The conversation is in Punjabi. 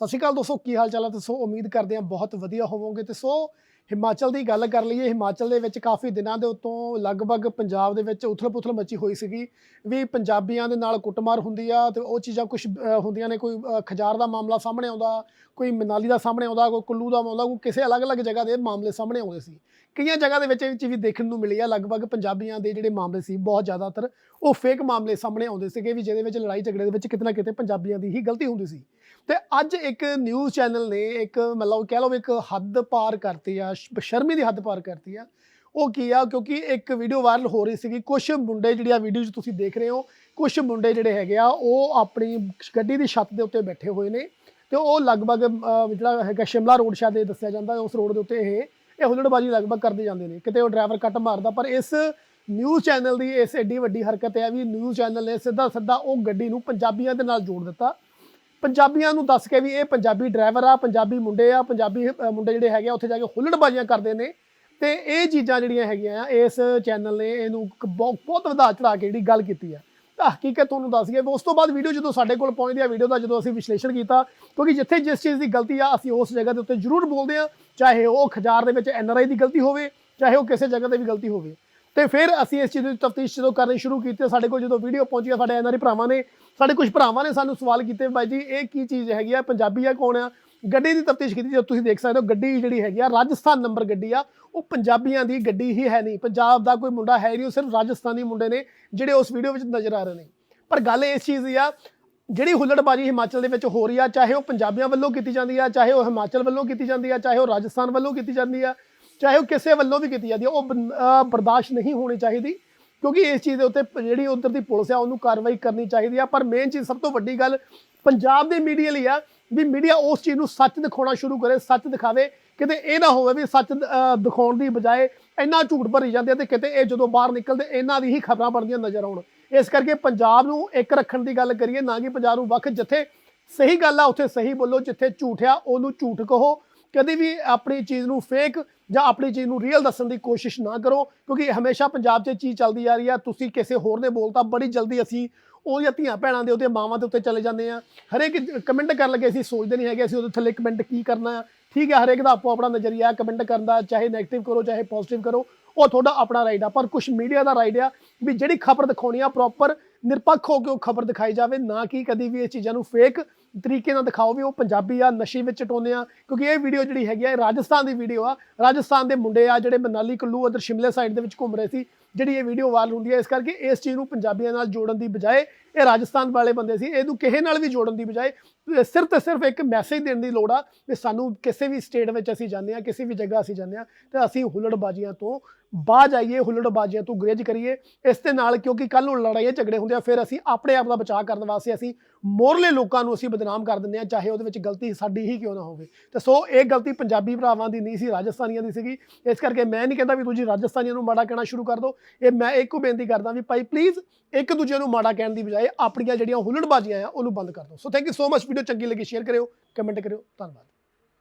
ਸਤਿ ਸ਼੍ਰੀ ਅਕਾਲ ਦੋਸਤੋ, ਕੀ ਹਾਲ ਚਾਲ ਹੈ ਤੇ ਸੋ ਉਮੀਦ ਕਰਦੇ ਹਾਂ ਬਹੁਤ ਵਧੀਆ ਹੋਵੋਗੇ। ਤੇ ਸੋ ਹਿਮਾਚਲ ਦੀ ਗੱਲ ਕਰ ਲਈਏ, ਹਿਮਾਚਲ ਦੇ ਵਿੱਚ ਕਾਫੀ ਦਿਨਾਂ ਦੇ ਉਤੋਂ ਲਗਭਗ ਪੰਜਾਬ ਦੇ ਵਿੱਚ ਉਥਲ-ਪੁਥਲ ਮੱਚੀ ਹੋਈ ਸੀਗੀ। ਵੀ ਪੰਜਾਬੀਆਂ ਦੇ ਨਾਲ ਕੁੱਟਮਾਰ ਹੁੰਦੀ ਆ ਤੇ ਉਹ ਚੀਜ਼ਾਂ ਕੁਝ ਹੁੰਦੀਆਂ ਨੇ, ਕੋਈ ਖਜਾਰ ਦਾ ਮਾਮਲਾ ਸਾਹਮਣੇ ਆਉਂਦਾ, ਕੋਈ ਮਨਾਲੀ ਦਾ ਸਾਹਮਣੇ ਆਉਂਦਾ, ਕੋਈ ਕੁੱਲੂ ਦਾ ਮਾਮਲਾ, ਕੋਈ ਕਿਸੇ ਅਲੱਗ-ਅਲੱਗ ਜਗ੍ਹਾ ਦੇ ਮਾਮਲੇ ਸਾਹਮਣੇ ਆਉਂਦੇ ਸੀ। ਕਈਆਂ ਜਗ੍ਹਾ ਦੇ ਵਿੱਚ ਇਹ ਚੀਜ਼ ਵੀ ਦੇਖਣ ਨੂੰ ਮਿਲੀ ਆ, ਲਗਭਗ ਪੰਜਾਬੀਆਂ ਦੇ ਜਿਹੜੇ ਮਾਮਲੇ ਸੀ, ਬਹੁਤ ਜ਼ਿਆਦਾਤਰ ਉਹ ਫੇਕ ਮਾਮਲੇ ਸਾਹਮਣੇ ਆਉਂਦੇ ਸੀਗੇ ਵੀ ਜਿਹਦੇ ਵਿੱਚ ਲੜਾਈ ਝਗੜੇ ਦੇ ਵਿੱਚ ਕਿਤੇ ਨਾ ਕਿਤੇ ਪੰਜਾਬੀਆਂ ਦੀ ਹੀ ਗਲਤੀ ਹੁੰਦੀ ਸੀ। ਤੇ ਅੱਜ ਇੱਕ ਨਿਊਜ਼ ਚੈਨਲ ਨੇ ਇੱਕ ਮਤਲਬ ਕਹਿ ਲਓ ਇੱਕ ਹੱਦ ਪਾਰ ਕਰਤੀ ਆ ਬਸ਼ਰਮੀ ਦੀ ਹੱਦ ਪਾਰ ਕਰਤੀ ਆ। ਉਹ ਕੀ ਆ, ਕਿਉਂਕਿ ਇੱਕ ਵੀਡੀਓ ਵਾਇਰਲ ਹੋ ਰਹੀ ਸੀਗੀ। ਕੁਝ ਮੁੰਡੇ ਜਿਹੜੀ ਆ ਵੀਡੀਓ 'ਚ ਤੁਸੀਂ ਦੇਖ ਰਹੇ ਹੋ ਕੁਝ ਮੁੰਡੇ ਜਿਹੜੇ ਹੈਗੇ ਆ, ਉਹ ਆਪਣੀ ਗੱਡੀ ਦੀ ਛੱਤ ਦੇ ਉੱਤੇ ਬੈਠੇ ਹੋਏ ਨੇ ਤੇ ਉਹ ਲਗਭਗ ਜਿਹੜਾ ਹੈਗਾ ਸ਼ਿਮਲਾ ਰੋਡ ਸ਼ਾਇਦ ਇਹ ਦੱਸਿਆ ਜਾਂਦਾ ਉਸ ਰੋਡ ਦੇ ਉੱਤੇ ਇਹ ਇਹ ਹੁੱਲੜਬਾਜੀ ਲਗਭਗ ਕਰਦੇ ਜਾਂਦੇ ਨੇ। ਕਿਤੇ ਉਹ ਡਰਾਈਵਰ ਕੱਟ ਮਾਰਦਾ, ਪਰ ਇਸ ਨਿਊਜ਼ ਚੈਨਲ ਦੀ ਇਸ ਐਡੀ ਵੱਡੀ ਹਰਕਤ ਹੈ ਵੀ ਨਿਊਜ਼ ਚੈਨਲ ਨੇ ਸਿੱਧਾ ਸਿੱਧਾ ਉਹ ਗੱਡੀ ਨੂੰ ਪੰਜਾਬੀਆਂ ਦੇ ਨਾਲ ਜੋੜ ਦਿੱਤਾ। ਪੰਜਾਬੀਆਂ ਨੂੰ ਦੱਸ ਕੇ ਵੀ ਇਹ ਪੰਜਾਬੀ ਡਰਾਈਵਰ ਆ, ਪੰਜਾਬੀ ਮੁੰਡੇ ਆ, ਪੰਜਾਬੀ ਮੁੰਡੇ ਜਿਹੜੇ ਹੈਗੇ ਆ, ਉੱਥੇ ਜਾ ਕੇ ਹੁੱਲੜਬਾਜ਼ੀਆਂ ਕਰਦੇ ਨੇ। ਤੇ ਇਹ ਚੀਜ਼ਾਂ ਜਿਹੜੀਆਂ ਹੈਗੀਆਂ ਆ, ਇਸ ਚੈਨਲ ਨੇ ਇਹਨੂੰ ਇੱਕ ਬਹੁਤ ਬਹੁਤ ਵਧਾ ਚੜਾ ਕੇ ਜਿਹੜੀ ਗੱਲ ਕੀਤੀ ਆ। ਤਾਂ ਹਕੀਕਤ ਤੁਹਾਨੂੰ ਦੱਸ ਗਏ ਉਸ ਤੋਂ ਬਾਅਦ ਵੀਡੀਓ ਜਦੋਂ ਸਾਡੇ ਕੋਲ ਪਹੁੰਚਦੀ ਆ, ਵੀਡੀਓ ਦਾ ਜਦੋਂ ਅਸੀਂ ਵਿਸ਼ਲੇਸ਼ਣ ਕੀਤਾ, ਕਿਉਂਕਿ ਜਿੱਥੇ ਜਿਸ ਚੀਜ਼ ਦੀ ਗਲਤੀ ਆ, ਅਸੀਂ ਉਸ ਜਗ੍ਹਾ ਦੇ ਉੱਤੇ ਜ਼ਰੂਰ ਬੋਲਦੇ ਆ, ਚਾਹੇ ਉਹ ਖਜਾਰ ਦੇ ਵਿੱਚ ਐਨਆਰਆਈ ਦੀ ਗਲਤੀ ਹੋਵੇ, ਚਾਹੇ ਉਹ ਕਿਸੇ ਜਗ੍ਹਾ ਤੇ ਵੀ ਗਲਤੀ ਹੋਵੇ। ਤੇ ਫਿਰ ਅਸੀਂ ਇਸ ਚੀਜ਼ ਦੀ ਤਫਤੀਸ਼ ਜਦੋਂ ਕਰਨੀ ਸ਼ੁਰੂ ਕੀਤੀ, ਸਾਡੇ ਕੋਲ ਜਦੋਂ ਵੀਡੀਓ ਪਹੁੰਚੀ ਆ ਸਾਡੇ ਐਨਆਰਆਈ ਭਰਾਵਾਂ ਨੇ, ਸਾਡੇ ਕੁਝ ਭਰਾਵਾਂ ਨੇ ਸਾਨੂੰ ਸਵਾਲ ਕੀਤੇ ਬਾਈ ਜੀ, ਇਹ ਕੀ ਚੀਜ਼ ਹੈਗੀ ਆ? ਪੰਜਾਬੀ ਆ ਕੌਣ ਆ? ਗੱਡੀ ਦੀ ਤਫਤੀਸ਼ ਕੀਤੀ, ਜਦੋਂ ਤੁਸੀਂ ਦੇਖ ਸਕਦੇ ਹੋ, ਗੱਡੀ ਜਿਹੜੀ ਹੈਗੀ ਆ, ਰਾਜਸਥਾਨ ਨੰਬਰ ਗੱਡੀ ਆ, ਉਹ ਪੰਜਾਬੀਆਂ ਦੀ ਗੱਡੀ ਹੀ ਹੈ ਨਹੀਂ। ਪੰਜਾਬ ਦਾ ਕੋਈ ਮੁੰਡਾ ਹੈ ਨਹੀਂ, ਉਹ ਸਿਰਫ ਰਾਜਸਥਾਨੀ ਮੁੰਡੇ ਨੇ, ਜਿਹੜੇ ਉਸ ਵੀਡੀਓ ਵਿੱਚ ਨਜ਼ਰ ਆ ਰਹੇ ਨੇ। ਪਰ ਗੱਲ ਇਸ ਚੀਜ਼ ਦੀ ਆ, ਜਿਹੜੀ ਹੁੱਲੜਬਾਜੀ ਹਿਮਾਚਲ ਦੇ ਵਿੱਚ ਹੋ ਰਹੀ ਆ, ਚਾਹੇ ਉਹ ਪੰਜਾਬੀਆਂ ਵੱਲੋਂ ਕੀਤੀ ਜਾਂਦੀ ਆ, ਚਾਹੇ ਉਹ ਹਿਮਾਚਲ ਵੱਲੋਂ ਕੀਤੀ ਜਾਂਦੀ ਆ, ਚਾਹੇ ਉਹ ਰਾਜਸਥਾਨ ਵੱਲੋਂ ਕੀਤੀ ਜਾਂਦੀ ਆ ਚਾਹੇ ਉਹ ਕਿਸੇ ਵੱਲੋਂ ਵੀ ਕੀਤੀ ਜਾਂਦੀ ਹੈ ਉਹ ਬਨ- ਅਹ ਬਰਦਾਸ਼ਤ ਨਹੀਂ ਹੋਣੀ ਚਾਹੀਦੀ ਕਿਉਂਕਿ ਇਸ ਚੀਜ਼ ਦੇ ਉੱਤੇ ਪ- ਜਿਹੜੀ ਉਧਰ ਦੀ ਪੁਲਿਸ ਆ ਉਹਨੂੰ ਕਾਰਵਾਈ ਕਰਨੀ ਚਾਹੀਦੀ ਆ। ਪਰ ਮੇਨ ਚੀਜ਼ ਸਭ ਤੋਂ ਵੱਡੀ ਗੱਲ ਪੰਜਾਬ ਦੇ ਮੀਡੀਆ ਲਈ ਆ ਵੀ ਮੀਡੀਆ ਉਸ ਚੀਜ਼ ਨੂੰ ਸੱਚ ਦਿਖਾਉਣਾ ਸ਼ੁਰੂ ਕਰੇ ਸੱਚ ਦਿਖਾਵੇ। ਕਿਤੇ ਇਹ ਨਾ ਹੋਵੇ ਵੀ ਸੱਚ ਅਹ, ਦਿਖਾਉਣ ਦੀ ਬਜਾਏ ਇੰਨਾ ਝੂਠ ਭਰੀ ਜਾਂਦੇ ਆ ਤੇ ਕਿਤੇ ਇਹ ਜਦੋਂ ਬਾਹਰ ਨਿਕਲਦੇ ਇਹਨਾਂ ਦੀ ਹੀ ਖਬਰਾਂ ਬਣਦੀਆਂ ਨਜ਼ਰ ਆਉਣ। ਇਸ ਕਰਕੇ ਪੰਜਾਬ ਨੂੰ ਇੱਕ ਰੱਖਣ ਦੀ ਗੱਲ ਕਰੀਏ ਨਾ ਕਿ ਪੰਜਾਬ ਨੂੰ ਵੱਖ ਜਿੱਥੇ ਸਹੀ ਗੱਲ ਆ ਉੱਥੇ ਸਹੀ ਬੋਲੋ ਜਿੱਥੇ ਝੂਠ ਆ ਉਹਨੂੰ ਝੂਠ ਕਹੋ। ਕਦੇ ਵੀ ਆਪਣੀ ਚੀਜ਼ ਨੂੰ ਫੇਕ ਜਾਂ ਆਪਣੀ ਚੀਜ਼ ਨੂੰ ਰੀਅਲ ਦੱਸਣ ਦੀ ਕੋਸ਼ਿਸ਼ ਨਾ ਕਰੋ, ਕਿਉਂਕਿ ਹਮੇਸ਼ਾ ਪੰਜਾਬ 'ਚ ਇਹ ਚੀਜ਼ ਚੱਲਦੀ ਆ ਰਹੀ ਆ। ਤੁਸੀਂ ਕਿਸੇ ਹੋਰ ਨੇ ਬੋਲਤਾ, ਬੜੀ ਜਲਦੀ ਅਸੀਂ ਉਹਦੀਆਂ ਧੀਆਂ ਭੈਣਾਂ ਦੇ ਉੱਤੇ ਮਾਵਾਂ ਦੇ ਉੱਤੇ ਚਲੇ ਜਾਂਦੇ ਆ। ਹਰੇਕ ਕਮੈਂਟ ਕਰਨ ਲੱਗੇ, ਅਸੀਂ ਸੋਚਦੇ ਨਹੀਂ ਹੈਗੇ, ਅਸੀਂ ਉਹਦੇ ਥੱਲੇ ਕਮੈਂਟ ਕੀ ਕਰਨਾ ਆ। ਠੀਕ ਹੈ ਹਰੇਕ ਦਾ ਆਪੋ ਆਪਣਾ ਨਜ਼ਰੀਆ ਕਮੈਂਟ ਕਰਨ ਦਾ, ਚਾਹੇ 네ਗੇਟਿਵ ਕਰੋ, ਚਾਹੇ ਪੋਜ਼ਿਟਿਵ ਕਰੋ, ਉਹ ਤੁਹਾਡਾ ਆਪਣਾ ਰਾਈਟ ਆ। ਪਰ ਕੁਝ ਮੀਡੀਆ ਦਾ ਰਾਈਟ ਆ ਵੀ ਜਿਹੜੀ ਖਬਰ ਦਿਖਾਉਣੀ ਆ ਪ੍ਰੋਪਰ ਨਿਰਪੱਖ ਹੋ ਕੇ ਉਹ ਖਬਰ ਦਿਖਾਈ ਜਾਵੇ, ਨਾ ਕਿ ਕਦੀ ਵੀ ਇਹ ਚੀਜ਼ਾਂ ਨੂੰ ਫੇਕ ਤਰੀਕੇ ਨਾਲ ਦਿਖਾਓ ਵੀ ਉਹ ਪੰਜਾਬੀ ਆ, ਨਸ਼ੇ ਵਿੱਚ ਟੋਨੇ ਆ, ਕਿਉਂਕਿ ਇਹ ਵੀਡੀਓ ਜਿਹੜੀ ਹੈਗੀ ਆ, ਇਹ ਰਾਜਸਥਾਨ ਦੀ ਵੀਡੀਓ ਆ। ਰਾਜਸਥਾਨ ਦੇ ਮੁੰਡੇ ਆ ਜਿਹੜੇ ਮਨਾਲੀ, ਕੁੱਲੂ, ਉਧਰ ਸ਼ਿਮਲੇ ਸਾਈਡ ਦੇ ਵਿੱਚ ਘੁੰਮ ਰਹੇ ਸੀ। ਜਿਹੜੀ ਇਹ ਵੀਡੀਓ ਵਾਇਰਲ ਹੁੰਦੀ ਹੈ, ਇਸ ਕਰਕੇ ਇਸ ਚੀਜ਼ ਨੂੰ ਪੰਜਾਬੀਆਂ ਨਾਲ ਜੋੜਨ ਦੀ ਬਜਾਏ, ਇਹ ਰਾਜਸਥਾਨ ਵਾਲੇ ਬੰਦੇ ਸੀ, ਇਹਨੂੰ ਕਿਸੇ ਨਾਲ ਵੀ ਜੋੜਨ ਦੀ ਬਜਾਏ ਸਿਰਫ ਤੇ ਸਿਰਫ ਇੱਕ ਮੈਸੇਜ ਦੇਣ ਦੀ ਲੋੜ ਆ ਵੀ ਸਾਨੂੰ ਕਿਸੇ ਵੀ ਸਟੇਟ ਵਿੱਚ ਅਸੀਂ ਜਾਂਦੇ ਆ ਕਿਸੇ ਵੀ ਜਗ੍ਹਾ ਅਸੀਂ ਜਾਂਦੇ ਆ ਤੇ ਅਸੀਂ ਹੁੱਲੜਬਾਜ਼ੀਆਂ ਤੋਂ ਬਾਹਰ ਜਾਈਏ, ਹੁੱਲੜਬਾਜ਼ੀਆਂ ਤੋਂ ਗੁਰੇਜ ਕਰੀਏ, ਇਸ ਦੇ ਨਾਲ ਕਿਉਂਕਿ ਕੱਲ ਨੂੰ ਲੜਾਈਆਂ ਝਗੜੇ ਹੁੰਦੇ ਆ, ਫਿਰ ਅਸੀਂ ਆਪਣੇ ਆਪ ਦਾ ਬਚਾਅ ਕਰਨ ਵਾਸਤੇ ਅਸੀਂ ਮੋਰਲੇ ਲੋਕਾਂ ਨੂੰ ਅਸੀਂ ਬਦਨਾਮ ਕਰ ਦਿੰਦੇ ਆ ਚਾਹੇ ਉਹਦੇ ਵਿੱਚ ਗਲਤੀ ਸਾਡੀ ਹੀ ਕਿਉਂ ਨਾ ਹੋਵੇ। ਤੇ ਸੋ ਇਹ ਗਲਤੀ ਪੰਜਾਬੀ ਭਰਾਵਾਂ ਦੀ ਨਹੀਂ ਸੀ, ਰਾਜਸਥਾਨੀਆਂ ਦੀ ਸੀਗੀ, ਇਸ ਕਰਕੇ ਮੈਂ ਨਹੀਂ ਕਹਿੰਦਾ ਵੀ ਤੁਸੀਂ ਰਾਜਸਥਾਨੀਆਂ ਨੂੰ ਮਾੜਾ ਕਹਿਣਾ ਸ਼ੁਰੂ ਕਰ ਦਿਓ ਇਹ ਮੈਂ ਇੱਕੋ ਬੇਨਤੀ ਕਰਦਾ ਵੀ ਭਾਈ ਪਲੀਜ਼ ਇੱਕ ਦੂਜੇ ਨੂੰ ਮਾੜਾ ਕਹਿਣ ਦੀ ਬਜਾਏ ਆਪਣੀਆਂ ਜਿਹੜੀਆਂ ਹੁੱਲੜਬਾਜ਼ੀਆਂ ਆ, ਉਹਨੂੰ ਬੰਦ ਕਰ ਦਿਓ। So thank you so much video ਚੰਗੀ ਲੱਗੀ ਸ਼ੇਅਰ ਕਰਿਓ ਕਮੈਂਟ ਕਰਿਓ। ਧੰਨਵਾਦ।